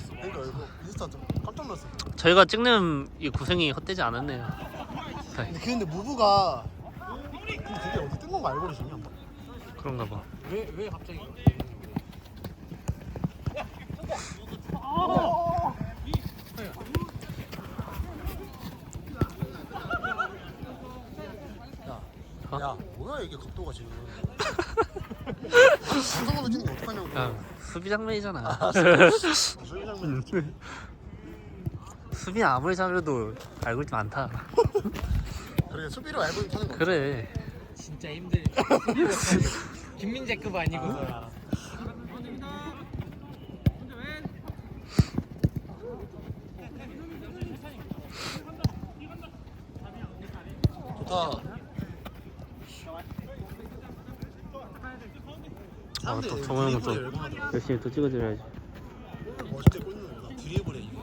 그러니까 이거 인스타 좀 깜짝 놀랐어. 저희가 찍는 이 고생이 헛되지 않았네요. 근데 그 근데 무브가 근데 그게 어디 뜬 건가 알고 계시냐? 그런가 봐. 왜, 왜 갑자기 어? 야 뭐야 이게 각도가 지금. 방송으로 찍는 거 어떡하냐고. 야, 수비 장면이잖아. 저희 장면. 수비 아무리 잘해도 알고 있지 많다. 그래 수비로 알고 있는 타는 거. 그래. 진짜 힘들. 김민재급 아니고서야. 좋다. 아, 또 정우 형은 또. 열심히 또 찍어줘야지. 멋있게 꽂는 거다. 드리블에 이거.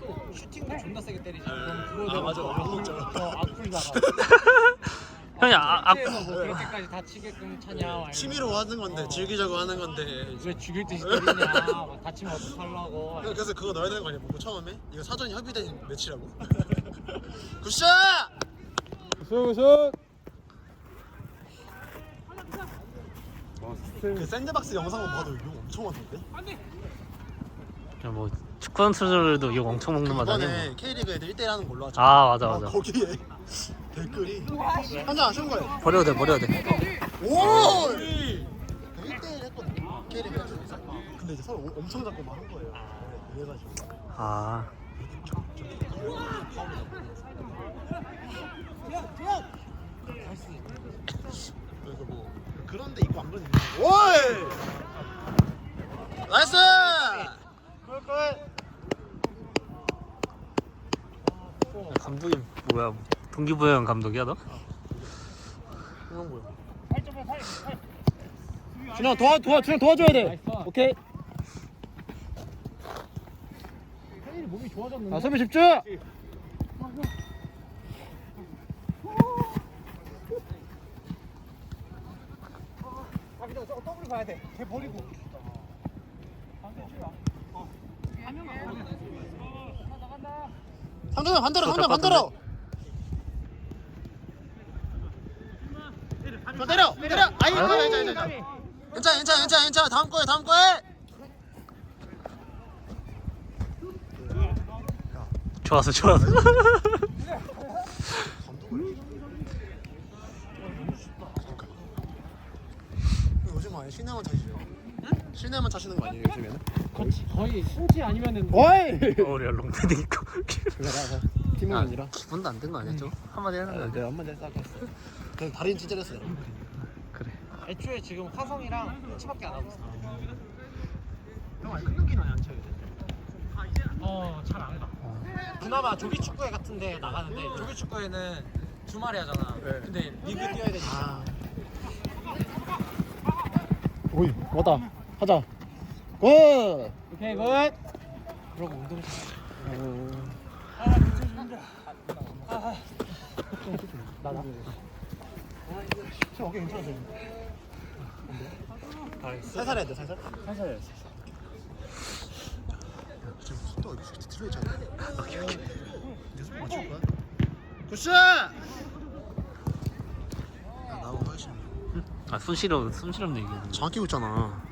또 슈팅도 존나 세게 때리지. 그럼 아, 그거 맞아. 어, 악플 나가. 형이 아, 아, 서뭐 그렇게까지 다치게끔 차냐. 취미로 하는 건데 어. 즐기자고 하는 건데. 왜 죽일 듯이 때리냐. 막 다치면 어떡하려고. 그래서 그거 넣어야 되는 거 아니야? 뭐 처음에 이거 사전이 협의된 매치라고. 굿샷! 굿샷 그 샌드박스 영상만 봐도 욕 엄청 많던데. 그냥 뭐 축구 선수들도 욕 엄청 먹는 맛 이번에. K리그 애들 1대1 하는 걸로 하자. 아 맞아 아, 맞아. 거기에 댓글이 한장 아쉬운 거예요. 버려도 돼 버려도 돼. 오! 1대1 했거든요. K리그 애들에서. 근데 이제 서로 오- 엄청 잡고 막한 거예요. 그래가지고. 아 그래서 뭐 그런데 입고 안 그런 오이! 나이스! 감독이 뭐야? 동기부여형 감독이야 너? 준영 도와 도와 준영 도와줘야 돼 나이스. 오케이 혜일이 몸이 좋아졌는데. 아 소비 집중 아 근데 저거 더블 봐야 돼. 걔 버리고. 삼준아 반대로 저 삼준아 반대로. 저 때려 때려. 아이 괜찮아 괜찮아 괜찮아. 괜찮아 괜찮아 괜찮아 괜찮아 다음 거에 다음 거에. 좋았어 좋았어. 감독을 요즘 아예 시내만 차시죠? 시내만 차시는 거 아니에요 요즘에는? 거의, 거의 승지 아니면은 어이 우리가 롱패딩 입고. 팀은 아, 아니라 기분도 안 든 거 아니야 좀? 한마디 하는 거 아니야? 내가 한마디 했어 아까 그냥 다리는 찢어졌어요 그래. 애초에 지금 화성이랑 치밖에 안 하고 있어. 형 아니 큰 경기는 안 쳐요 어, 잘 안 가. 그나마 조기 축구회 같은데 나가는데 조기 축구회는 주말에 하잖아. 네. 근데 리그 뛰어야 되니까. 오이 왔다 하자 굿 오케이 굿. 그러고 운동 좀. 나나 형 어깨 괜찮으세요? 살살 해야 돼 살살 살살 해 지금 속도가 이렇게 틀려있잖아 오케이 오케이 내 속도 맞출 거야? 굿샷! 야 나하고 훨씬 아 순실업 순실업 얘기. 정확히 있잖아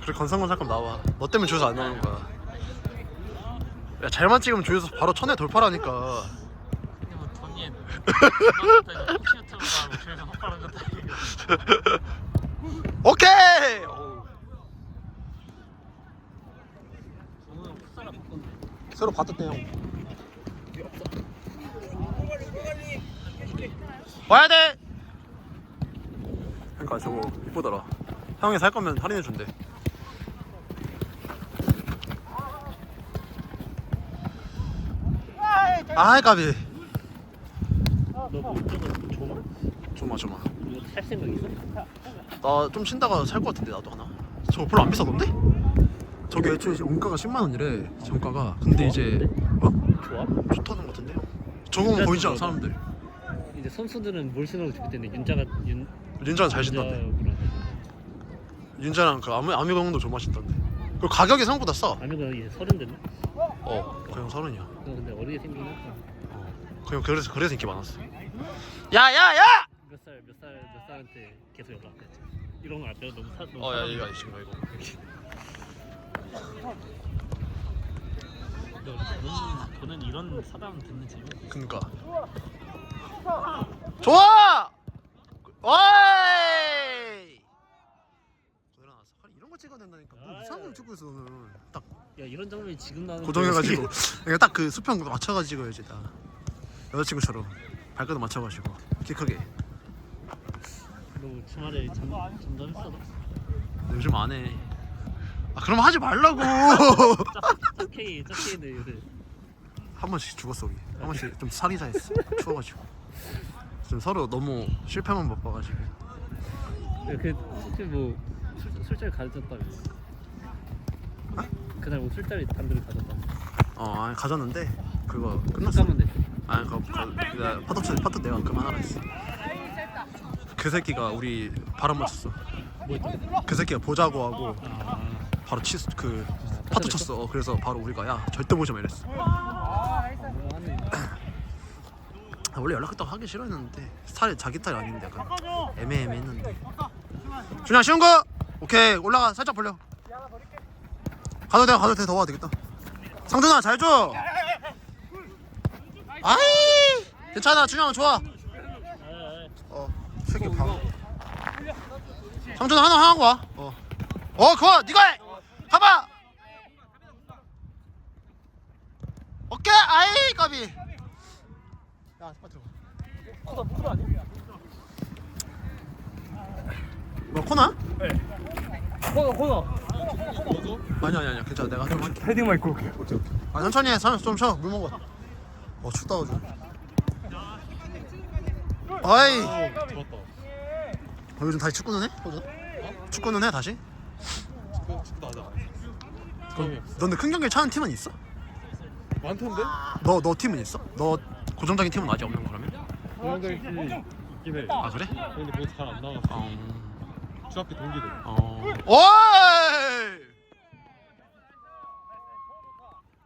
그래 건상건상 잠깐 나와 너 때문에 조회수 안 나오는 거야 야 잘만 찍으면 조회수 바로 천에 돌파라니까 근데 뭐 돈이. 오케이! 새로 형 와야 돼! 그러니까 저거 이쁘더라 형이 살 거면 할인해 준대 아이 까비 너뭐 조마? 조마 조마 이거 살 생각 있어? 나 좀 신다가 살 것 같은데 나도 하나 저거 별로 안 비싸던데? 저게 애초에 원가가 10만 원이래 정가가 근데 이제 어? 좋아? 좋다는 것 같은데 저거만 보이지 않아 사람들 이제 선수들은 뭘 신어도 좋겠는데 윤자가 윤 윤자는 잘 윤자 그런. 윤자랑 그 아미 아미공도 좀 맛있던데. 그리고 가격이 생각보다 싸. 아니고 여기 서른 됐나? 어, 그냥 서른이야. 너 근데 어리게 생긴 했다. 어, 그냥 그래서 그래서 인기 많았어. 야 야 야! 몇 살 몇 살 몇 살한테 계속 연락했지. 이런 거안 돼요. 너무 사 너무. 어 야 사람이- 이거 지금 이거. 저는 저는 이런 사담 듣는 재미. 그니까. 좋아! 어이! 일어났어. 아니, 이런 거 찍어야 된다니까. 뭐 이상한 걸 찍고 있어 오늘. 딱 야 이런 장면이 지금 나는. 고정해가지고. 그러니까 딱 그 수평 맞춰가지고 해야지 다. 여자친구처럼 발끝도 맞춰가지고 키 크게. 너 주말에 잠 잠잠했어? 근데 요즘 안 해. 아 그럼 하지 말라고. 짝케이 짝케이네 요새. 한 번씩 죽었어 우리. 한 번씩 좀 살이 자 했어. 추워가지고. 지금 서로 너무 실패만 바빠가지고. 그 혹시 뭐 술, 술자리 가졌다며? 그날 뭐 술자리 단둘이 가졌다며? 어 아니 가졌는데 그거 끝났어. 잠깐만 돼. 아니 그거 그, 그 파토 쳐 파토 내가 그만하라 했어. 그 새끼가 우리 바람 맞췄어. 뭐 했다? 그 새끼가 보자고 하고 아, 바로 치스 그 파토 쳤어. 어, 그래서 바로 우리가 야 절대 보지 마 이랬어. 너무하네. 아, 원래 연락했다고 하기 싫어했는데 스타일 자기 스타일 아닌데 약간 애매애매했는데. 준영 쉬운 거. 오케이 올라가 살짝 벌려. 가도 돼 가도 돼더 와도 되겠다. 상준아 잘 줘. 아이 괜찮아 준영 좋아. 어 새끼 방. 상준아 하나 하고 와. 어. 어 그거 네가 해. 가봐. 오케이 아이 까비. 야 빨리 들어가. 뭐 코나? 코너 코너. 아니 아니 아니 괜찮아 내가 좀 할게. 헤딩 마이크 올게. 아 천천히 해. 좀 쉬어. 물 먹어. 어 춥다 가지고. 좋았다. 어, 요즘 다시 축구는 해? 호주? 축구는 해 다시? 축구 나자. 그럼 너 근데 큰 경기 차는 팀은 있어? 많던데? 너 너 팀은 있어? 너 고정적인 팀은 아직 없는 거라면? 고영장이 있긴 해. 아 그래? 근데 뭐잘안 나갔어. 어. 중학교 동기들. 어. 오이!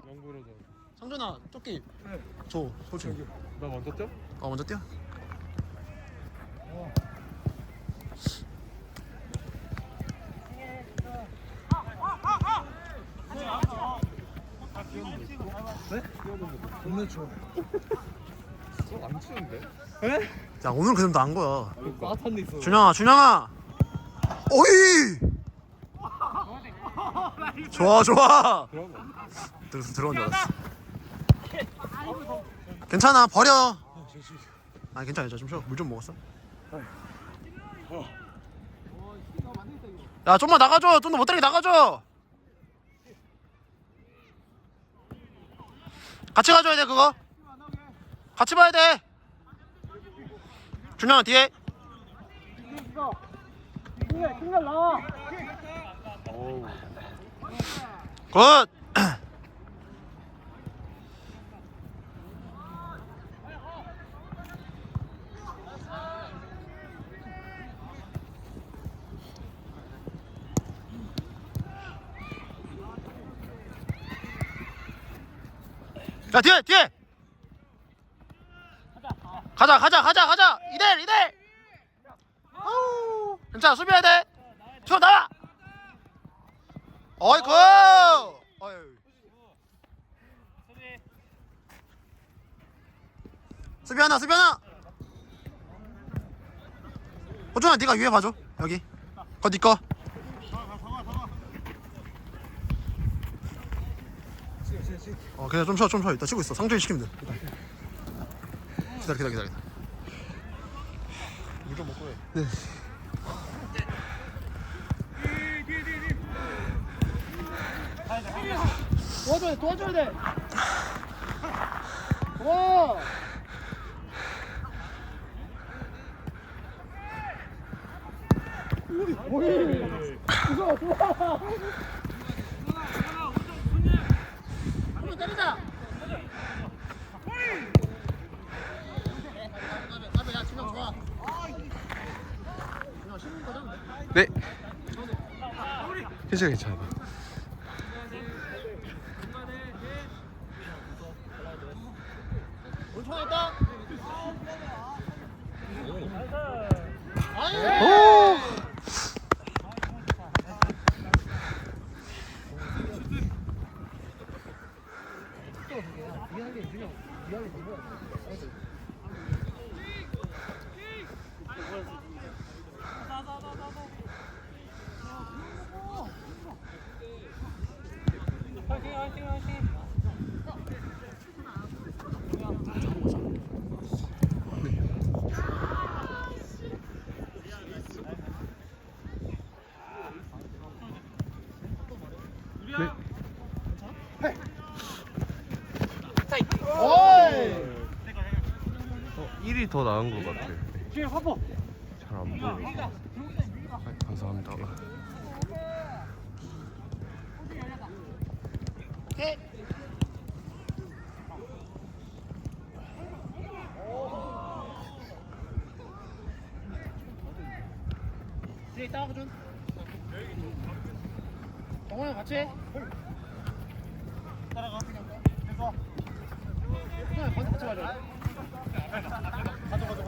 영구로도. 상준아 조끼 줘 소주. 나 먼저 뛰어? 어 먼저 뛰어. 존나 추워. 안 추운데? 야 오늘 그 정도 안 거야. 따뜻한 데 있어. 준영아 준영아. 오이. 좋아 좋아. 들 들어온 줄 알았어. 괜찮아 버려. 아 괜찮아 괜찮아 좀 쉬어 물 좀 먹었어. 야 좀만 나가줘 좀 더 못되게 나가줘. 같이 가줘야 돼 그거. 같이 봐야 돼. 준영아 뒤에. 어우. 굿. 야 뒤에 뒤에. 가자 가자 가자 가자. 이대 이대 괜찮아. 수비해야 돼. 튀어 나와. 어이구. 어이 수비 하나 수비 하나. 호준아 네가 위에 봐줘. 여기. 그거. 니꺼 어 그냥 좀 쉬어 좀 쉬어. 이따 치고 있어. 상준이 시키면 돼. 기다려 기다려 기다려. 물좀 먹고 해. 네. 도와줘야 돼 도와줘야 돼. 와 네. 괜찮아. 괜찮아 오! 어이. 어, 1이 더 나은 것 같아 잘안 아, 감사합니다 뒤에 하거든. 정원이 같이 해. 따라가. 됐어. 그냥 같이 같이 가자. 가자 가자 가자.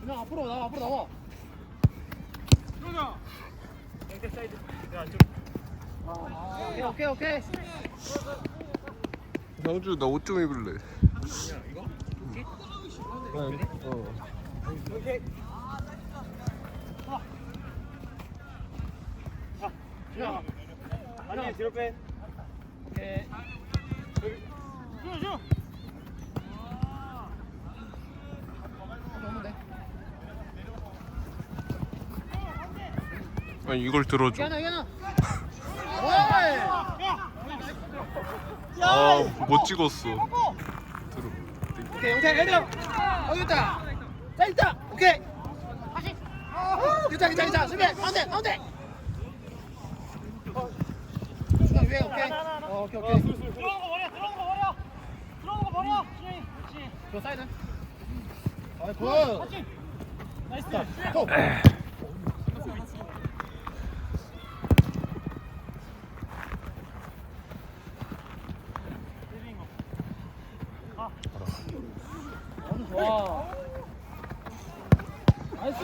그냥 앞으로 나와 앞으로 나와. 오케이 오케이 오케이. 상주 나 옷 좀 입을래 이거? 어 야. 아니 뒤로 빼. 오케이. 넣으 아니 이걸 들어줘. 오이. 아못 찍었어. 들어. 오케이 영태 헤드 여기 있다. 자 있다 오케이. 다시. 괜찮아 괜찮아 괜찮아 수비 가운데 가운데. 중간 위에 오케이? 어, 오케이 오케이. 들어오는 거 버려 들어오는 거 버려. 들어오는 거 버려. 그렇지 저 사이드. 아이 굿 나이스. 자 좋아. 나이스.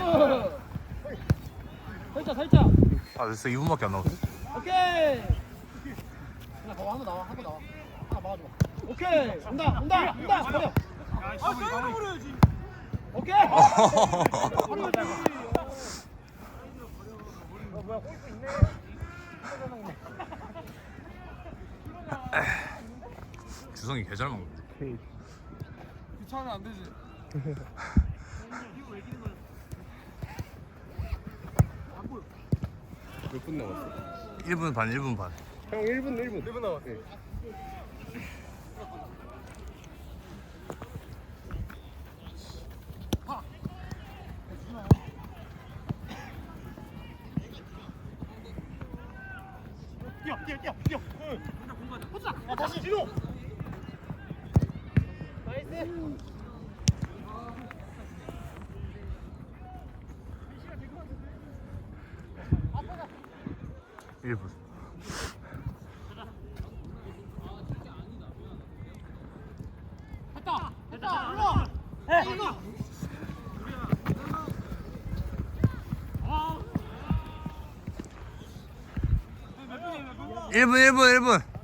살짝 살짝. 아 됐어 2분밖에 안 남았어 오케이. 그냥 거 한번 나와 한번 나와. 하나 막아줘. 오케이. 온다 온다 온다. 버려. 아 사이드 버려야지. 오케이. 가자. 어 뭐야 골프 있네. 주성이 개잘 먹네 귀찮으면 안 되지. 몇 분 남았어? 1분 반 1분 반 형 1분 1분 1분 남았어 뛰어 뛰어 뛰어 뛰어. 호자. 야 다시 뒤로. 나이스. 1분 됐다. 됐다. 올라. 해. 이거. 1분 1분 1분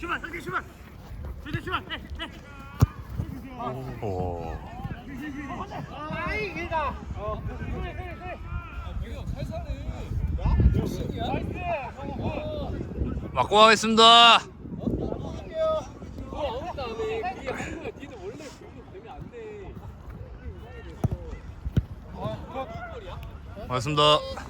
주만 상대 주만. 상대 주만. 네. 네. 오. 아이 길다. 어. 맞고 가겠습니다. 고맙습니다